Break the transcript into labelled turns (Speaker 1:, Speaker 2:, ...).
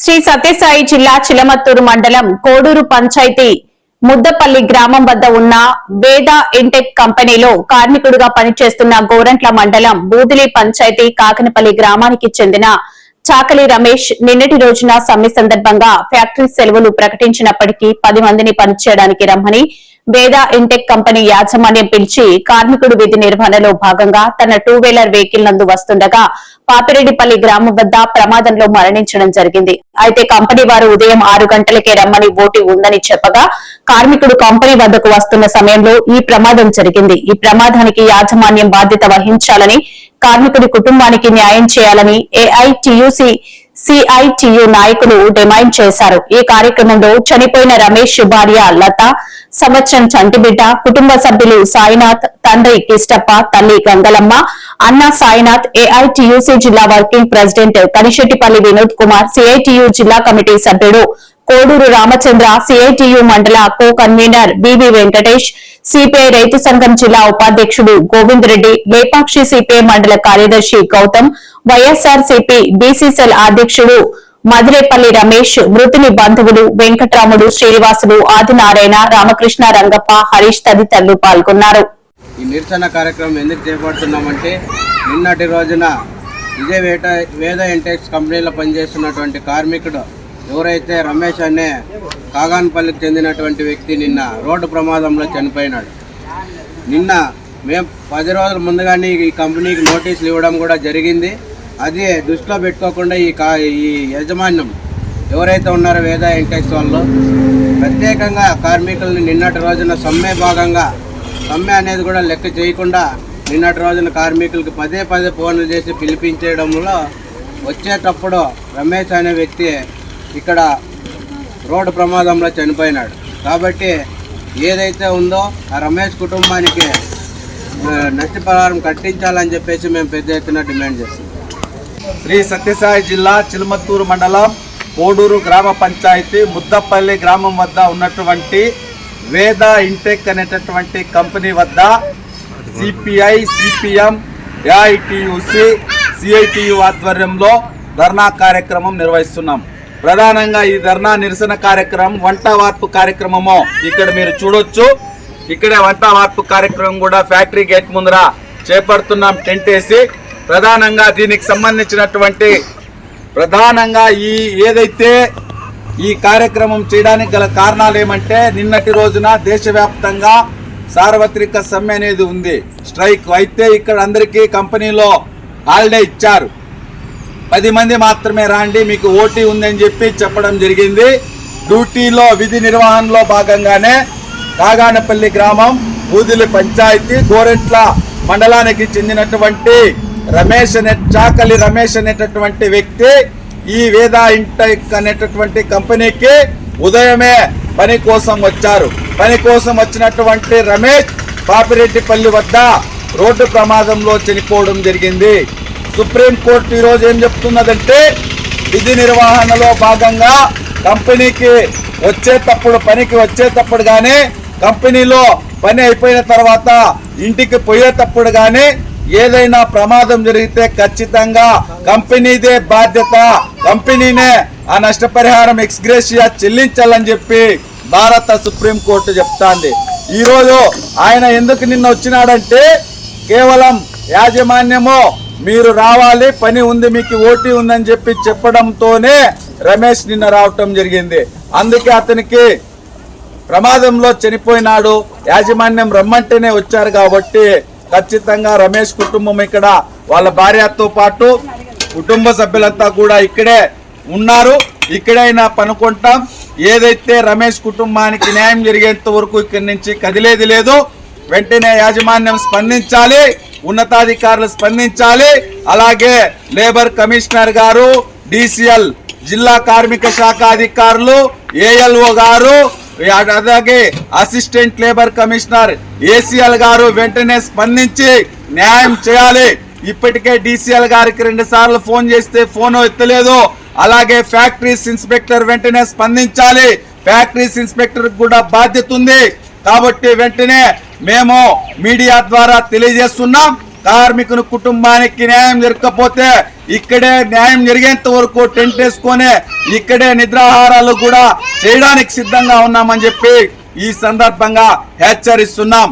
Speaker 1: శ్రీ సత్యసాయి జిల్లా చిలమత్తూరు మండలం కోడూరు పంచాయతీ ముద్దపల్లి గ్రామం వద్ద ఉన్న వేద ఇంటెక్ కంపెనీలో కార్మికుడుగా పనిచేస్తున్న గోరంట్ల మండలం బూదిలి పంచాయతీ కాకనపల్లి గ్రామానికి చెందిన చాకలి రమేష్ నిన్నటి రోజున సమ్మె సందర్భంగా ఫ్యాక్టరీ సెలవులు ప్రకటించినప్పటికీ పది మందిని పనిచేయడానికి రమ్మని వేద ఇంటెక్ కంపెనీ యాజమాన్యం పిలిచి కార్మికుడు విధి నిర్వహణలో భాగంగా తన టూ వీలర్ వెహికల్ నందు వస్తుండగా పాపిరెడ్డిపల్లి గ్రామం వద్ద ప్రమాదంలో మరణించడం జరిగింది. అయితే కంపెనీ వారు ఉదయం ఆరు గంటలకే రమ్మని ఓటి ఉందని చెప్పగా కార్మికుడు కంపెనీ వద్దకు వస్తున్న సమయంలో ఈ ప్రమాదం జరిగింది. ఈ ప్రమాదానికి యాజమాన్యం బాధ్యత వహించాలని కార్మికుడి కుటుంబానికి న్యాయం చేయాలని ఏఐటియుసి సిఐటియు నాయకులు డిమాండ్ చేశారు. ఈ కార్యక్రమంలో చనిపోయిన రమేష్ భార్య లత సంవత్సరం చంటిబిడ్డ కుటుంబ సభ్యులు సాయినాథ్ తండ్రి కిష్టప్ప తల్లి గంగలమ్మ అన్నా సాయినాథ్ ఏఐటియుసి జిల్లా working president Kanisettipalli Vinod Kumar CITU జిల్లా కమిటీ సభ్యుడు కోడూరు రామచంద్ర సిఐటియు మండల co convener BV Venkatesh CPI రైతు సంఘం జిల్లా ఉపాధ్యక్షుడు గోవింద్ రెడ్డి లేపాక్షి సిపిఐ మండల కార్యదర్శి గౌతమ్ వైఎస్ఆర్ సిపి బీసీసెల్ అధ్యక్షుడు మదిరేపల్లి రమేష్ మృతుని బంధువులు వెంకట్రాముడు శ్రీనివాసులు ఆదినారాయణ రామకృష్ణ రంగప్ప హరీష్ తదితరులు పాల్గొన్నారు.
Speaker 2: నిరసన కార్యక్రమం ఎందుకు చేపడుతున్నామంటే నిన్నటి రోజున ఇదే వేట వేద ఇంటెక్స్ కంపెనీలో పనిచేస్తున్నటువంటి కార్మికుడు ఎవరైతే రమేష్ అనే కాగాన్పల్లికి చెందినటువంటి వ్యక్తి నిన్న రోడ్డు ప్రమాదంలో చనిపోయినాడు. నిన్న మేము పది రోజుల ముందుగానే ఈ కంపెనీకి నోటీసులు ఇవ్వడం కూడా జరిగింది. అది దృష్టిలో పెట్టుకోకుండా ఈ కా ఈ యాజమాన్యం ఎవరైతే ఉన్నారో వేద ఇంటెక్స్ వాళ్ళు ప్రత్యేకంగా కార్మికుల్ని నిన్నటి రోజున సమ్మె భాగంగా సమ్మె అనేది కూడా లెక్క చేయకుండా నిన్నటి రోజున కార్మికులకు పదే పదే ఫోన్లు చేసి పిలిపించేయడంలో వచ్చేటప్పుడు రమేష్ అనే వ్యక్తి ఇక్కడ రోడ్డు ప్రమాదంలో చనిపోయినాడు. కాబట్టి ఏదైతే ఉందో ఆ రమేష్ కుటుంబానికి నష్టపరిహారం కట్టించాలని చెప్పేసి మేము పెద్ద ఎత్తున డిమాండ్ చేస్తున్నాం.
Speaker 3: శ్రీ సత్యసాయి జిల్లా చిలుమత్తూరు మండలం కోడూరు గ్రామ పంచాయతీ ముద్దపల్లి గ్రామం వద్ద ఉన్నటువంటి వేద ఇంటెక్ అనేటటువంటి కంపెనీ వద్ద సిపిఐ సిపిఎం ఏఐటియుసి సిఐటియు ఆధ్వర్యంలో ధర్నా కార్యక్రమం నిర్వహిస్తున్నాం. ప్రధానంగా ఈ ధర్నా నిరసన కార్యక్రమం వంట వార్పు కార్యక్రమము ఇక్కడ మీరు చూడొచ్చు. ఇక్కడే వంట వార్పు కార్యక్రమం కూడా ఫ్యాక్టరీ గేట్ ముందర చేపడుతున్నాం టెంట్ వేసి ప్రధానంగా దీనికి సంబంధించినటువంటి ప్రధానంగా ఈ ఏదైతే ఈ కార్యక్రమం చేయడానికి గల కారణాలు ఏమంటే నిన్నటి రోజున దేశవ్యాప్తంగా సార్వత్రిక సమ్మె అనేది ఉంది. స్ట్రైక్ అయితే ఇక్కడ అందరికీ కంపెనీలో హాలిడే ఇచ్చారు. పది మంది మాత్రమే రాండి మీకు ఓటీ ఉందని చెప్పి చెప్పడం జరిగింది. డ్యూటీలో విధి నిర్వహణలో భాగంగానే కాగానపల్లి గ్రామం బూదిలి పంచాయతీ గోరెంట్ల మండలానికి చెందినటువంటి రమేష్ అనే చాకలి రమేష్ అనేటటువంటి వ్యక్తి ఈ వేద ఇంటెక్ అనేటటువంటి కంపెనీకి ఉదయమే పని కోసం వచ్చారు. పని కోసం వచ్చినటువంటి రమేష్ పాపిరెడ్డిపల్లి వద్ద రోడ్డు ప్రమాదంలో చనిపోవడం జరిగింది. సుప్రీంకోర్టు ఈరోజు ఏం చెప్తున్నదంటే విధి నిర్వహణలో భాగంగా కంపెనీకి వచ్చేటప్పుడు పనికి వచ్చేటప్పుడు కానీ కంపెనీలో పని అయిపోయిన తర్వాత ఇంటికి పోయేటప్పుడు కానీ ఏదైనా ప్రమాదం జరిగితే ఖచ్చితంగా కంపెనీదే బాధ్యత. కంపెనీనే ఆ నష్టపరిహారం ఎక్స్గ్రేషియా చెల్లించాలని చెప్పి భారత సుప్రీంకోర్టు చెప్తాంది. ఈరోజు ఆయన ఎందుకు నిన్న వచ్చినాడంటే కేవలం యాజమాన్యము మీరు రావాలి పని ఉంది మీకు ఓటీ ఉందని చెప్పి చెప్పడంతోనే రమేష్ నిన్న రావటం జరిగింది. అందుకే అతనికి ప్రమాదంలో చనిపోయినాడు యాజమాన్యం రమ్మంటేనే వచ్చారు కాబట్టి ఖచ్చితంగా రమేష్ కుటుంబం ఇక్కడ వాళ్ళ భార్యతో పాటు కుటుంబ సభ్యులంతా కూడా ఇక్కడే ఉన్నారు. ఇక్కడైనా పనుకుంటాం. ఏదైతే రమేష్ కుటుంబానికి న్యాయం జరిగేంత వరకు ఇక్కడి నుంచి కదిలేది లేదు. వెంటనే యాజమాన్యం స్పందించాలి. ఉన్నతాధికారులు స్పందించాలి. అలాగే లేబర్ కమిషనర్ గారు డిసిఎల్ జిల్లా కార్మిక శాఖ అధికారులు ఏఎల్ఓ గారు అలాగే అసిస్టెంట్ లేబర్ కమిషనర్ ఏసీఎల్ గారు వెంటనే స్పందించి న్యాయం చేయాలి. ఇప్పటికే డిసిఎల్ గారికి రెండు సార్లు ఫోన్ చేస్తే ఫోన్ ఎత్తలేదు. అలాగే ఫ్యాక్టరీస్ ఇన్స్పెక్టర్ వెంటనే స్పందించాలి. ఫ్యాక్టరీస్ ఇన్స్పెక్టర్ కూడా బాధ్యత ఉంది. కాబట్టి వెంటనే మేము మీడియా ద్వారా తెలియజేస్తున్నాం. కార్మికుని కుటుంబానికి న్యాయం జరగకపోతే ఇక్కడే న్యాయం జరిగేంత వరకు టెంట్ వేసుకొని ఇక్కడే నిద్రాహారాలు కూడా చేయడానికి సిద్ధంగా ఉన్నామని చెప్పి ఈ సందర్భంగా హెచ్చరిస్తున్నాం.